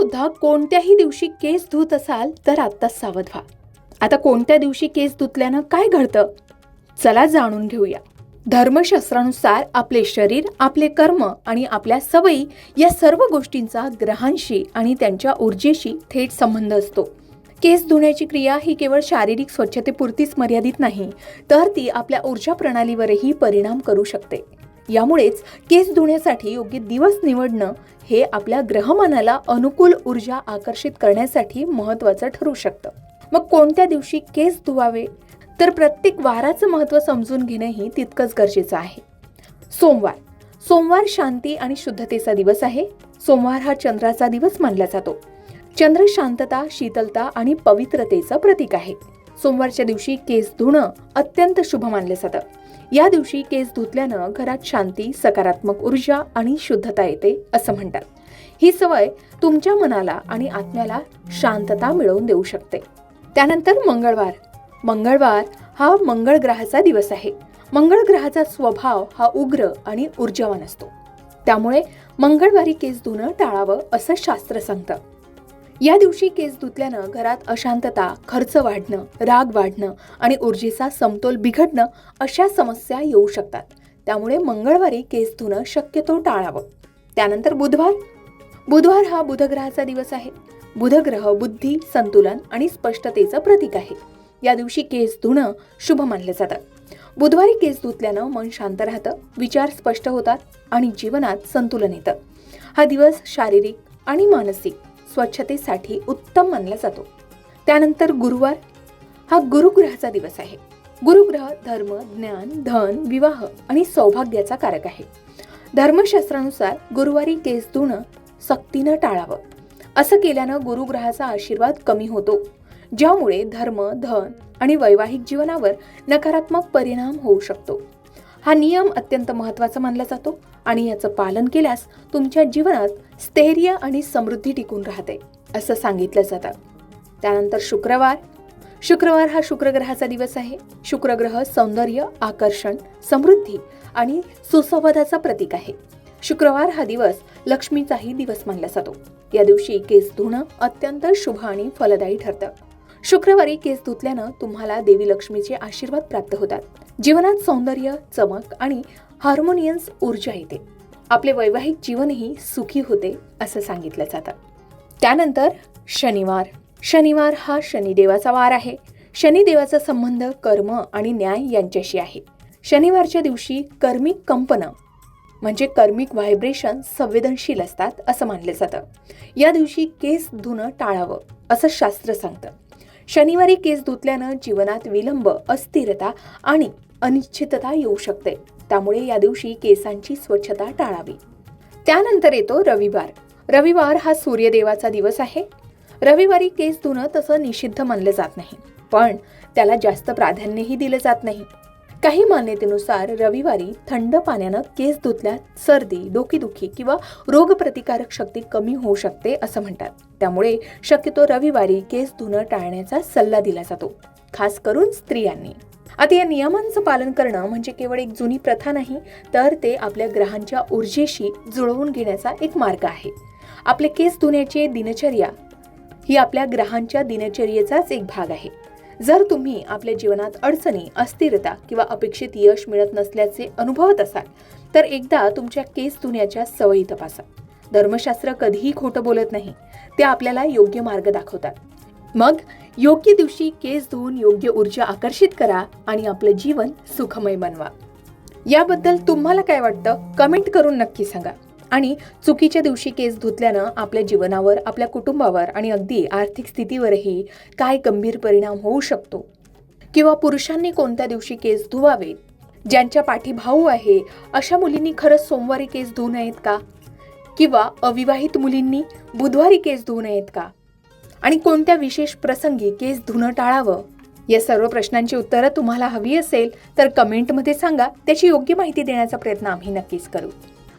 सुद्धा कोणत्याही दिवशी केस धुत असाल तर आत्ताच सावध व्हा. आता कोणत्या दिवशी केस धुतल्यानं काय घडतं? चला जाणून घेऊया. धर्मशास्त्रानुसार आपले शरीर आपले कर्म आणि आपल्या सवयी या सर्व गोष्टींचा ग्रहांशी आणि त्यांच्या ऊर्जेशी थेट संबंध असतो. केस धुण्याची क्रिया ही केवळ शारीरिक स्वच्छतेपुरतीच मर्यादित नाही तर ती आपल्या ऊर्जा प्रणालीवरही परिणाम करू शकते. यामुळेच केस धुण्यासाठी योग्य दिवस निवडणं हे आपल्या ग्रहमानाला अनुकूल ऊर्जा आकर्षित करण्यासाठी महत्त्वाचं ठरू शकतं. मग कोणत्या दिवशी केस धुवावे? तर प्रत्येक वाराचं महत्त्व समजून घेणंही तितकंच गरजेचं आहे. सोमवार. सोमवार शांती आणि शुद्धतेचा दिवस आहे. सोमवार हा चंद्राचा दिवस मानला जातो. चंद्र शांतता शीतलता आणि पवित्रतेचं प्रतीक आहे. सोमवारच्या दिवशी केस धुणं अत्यंत शुभ मानलं जातं. या दिवशी केस धुतल्यानं घरात शांती सकारात्मक ऊर्जा आणि शुद्धता येते असं म्हणतात. ही सवय तुमच्या मनाला आणि आत्म्याला शांतता मिळवून देऊ शकते. त्यानंतर मंगळवार. मंगळवार हा मंगळ ग्रहाचा दिवस आहे. मंगळ ग्रहाचा स्वभाव हा उग्र आणि ऊर्जावान असतो. त्यामुळे मंगळवारी केस धुणं टाळावं असं शास्त्र सांगतं. या दिवशी केस धुतल्यानं घरात अशांतता खर्च वाढणं राग वाढणं आणि ऊर्जेचा समतोल बिघडणं अशा समस्या येऊ शकतात. त्यामुळे मंगळवारी केस धुणं शक्यतो टाळावं. त्यानंतर बुधवार. बुधवार हा बुधग्रहाचा दिवस आहे. बुधग्रह बुद्धी संतुलन आणि स्पष्टतेचं प्रतीक आहे. या दिवशी केस धुणं शुभ मानलं जातं. बुधवारी केस धुतल्यानं मन शांत राहतं विचार स्पष्ट होतात आणि जीवनात संतुलन येतं. हा दिवस शारीरिक आणि मानसिक स्वच्छतेसाठी उत्तम मानला जातो. त्यानंतर गुरुवार हा गुरुग्रहाचा दिवस आहे. गुरुग्रह धर्म ज्ञान धन विवाह आणि सौभाग्याचा कारक आहे. धर्मशास्त्रानुसार गुरुवारी केस धुणं सक्तीनं टाळावं. असं केल्यानं गुरुग्रहाचा आशीर्वाद कमी होतो. ज्यामुळे धर्म धन आणि वैवाहिक जीवनावर नकारात्मक परिणाम होऊ शकतो. हा नियम अत्यंत महत्त्वाचा मानला जातो आणि याचं पालन केल्यास तुमच्या जीवनात स्थैर्य आणि समृद्धी टिकून राहते असं सांगितलं जातं. त्यानंतर शुक्रवार. शुक्रवार हा शुक्रग्रहाचा दिवस आहे. शुक्रग्रह सौंदर्य आकर्षण समृद्धी आणि सुसंवादाचा प्रतीक आहे. शुक्रवार हा दिवस लक्ष्मीचाही दिवस मानला जातो. या दिवशी केस धुणं अत्यंत शुभ आणि फलदायी ठरतं. शुक्रवारी केस धुतल्यानं तुम्हाला देवी लक्ष्मीचे आशीर्वाद प्राप्त होतात. जीवनात सौंदर्य चमक आणि हार्मोनियन्स ऊर्जा येते. आपले वैवाहिक जीवनही सुखी होते असं सांगितलं जातं. त्यानंतर शनिवार. शनिवार हा शनिदेवाचा वार आहे. शनिदेवाचा संबंध कर्म आणि न्याय यांच्याशी आहे. शनिवारच्या दिवशी कर्मिक कंपनं म्हणजे कर्मिक व्हायब्रेशन संवेदनशील असतात असं मानलं जातं. या दिवशी केस धुणं टाळावं असं शास्त्र सांगतं. शनिवारी केस धुतल्यानं जीवनात विलंब अस्थिरता आणि अनिश्चितता येऊ शकते. त्यामुळे या दिवशी केसांची स्वच्छता टाळावी. त्यानंतर येतो रविवार. रविवार हा सूर्यदेवाचा दिवस आहे. रविवारी केस धुणं तसं निषिद्ध मानलं जात नाही. पण त्याला जास्त प्राधान्यही दिलं जात नाही. काही मान्यतेनुसार रविवारी थंड पाण्यानं केस धुतल्यात सर्दी डोकेदुखी किंवा रोगप्रतिकारक शक्ती कमी होऊ शकते असं म्हणतात. त्यामुळे शक्यतो रविवारी केस धुणं टाळण्याचा सल्ला दिला जातो खास करून स्त्रियांनी. आता या नियमांचं पालन करणं म्हणजे केवळ एक जुनी प्रथा नाही तर ते आपल्या ग्रहांच्या ऊर्जेशी जुळवून घेण्याचा एक मार्ग आहे. आपले केस धुण्याची दिनचर्या ही आपल्या ग्रहांच्या दिनचर्येचाच एक भाग आहे. जर तुम्ही आपल्या जीवनात अडचणी अस्थिरता किंवा अपेक्षित यश मिळत नसल्याचे अनुभवत असाल तर एकदा तुमच्या केस धुण्याच्या सवयी तपासा. धर्मशास्त्र कधीही खोटं बोलत नाही. ते आपल्याला योग्य मार्ग दाखवतात. मग योग्य दिवशी केस धुवून योग्य ऊर्जा आकर्षित करा आणि आपलं जीवन सुखमय बनवा. याबद्दल तुम्हाला काय वाटतं? कमेंट करून नक्की सांगा. आणि चुकीच्या दिवशी केस धुतल्यानं आपल्या जीवनावर आपल्या कुटुंबावर आणि अगदी आर्थिक स्थितीवरही काय गंभीर परिणाम होऊ शकतो? किंवा पुरुषांनी कोणत्या दिवशी केस धुवावेत ज्यांच्या पाठी भाऊ आहे अशा मुलींनी खरंच सोमवारी केस धुवू नयेत का? किंवा अविवाहित मुलींनी बुधवारी केस धुवू नयेत का? आणि कोणत्या विशेष प्रसंगी केस धुणं टाळावं? या सर्व प्रश्नांची उत्तरं तुम्हाला हवी असेल तर कमेंटमध्ये सांगा. त्याची योग्य माहिती देण्याचा प्रयत्न आम्ही नक्कीच करू.